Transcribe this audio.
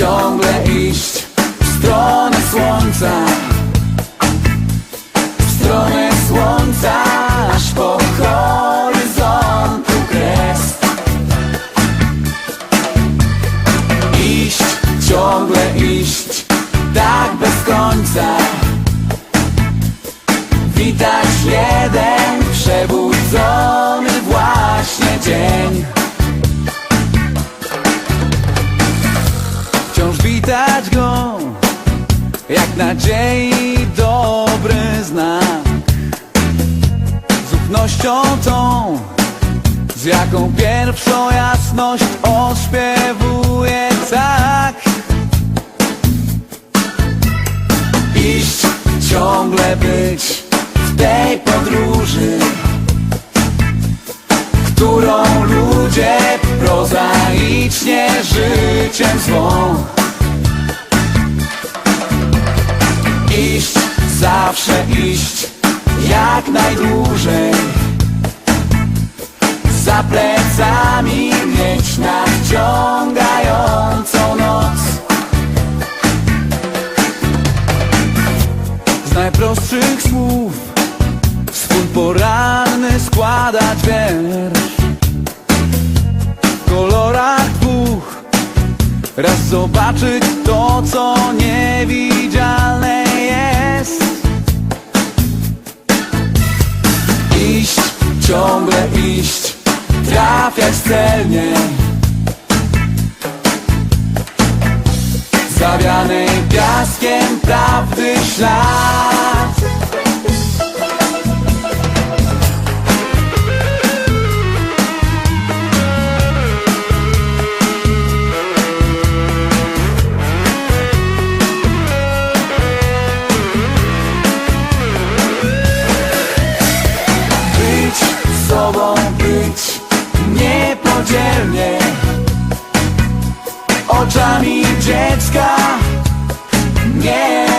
ciągle iść w stronę słońca. W stronę słońca aż po horyzontu kres Iść, ciągle iść, tak bez końca. Widać jeden przebudzony właśnie dzień. Witać go jak nadziei dobry znak. Z ufnością tą z jaką pierwszą jasność ośpiewuje tak. Iść, ciągle być w tej podróży Którą ludzie prozaicznie życiem zwą zawsze iść, jak najdłużej. Za plecami mieć nadciągającą noc. Z najprostszych słów swój poranny składać wiersz. W kolorach dwóch raz zobaczyć to, ciągle iść, trafiać celnie. Zawianej piaskiem prawdy ślad oczami dziecka. Nie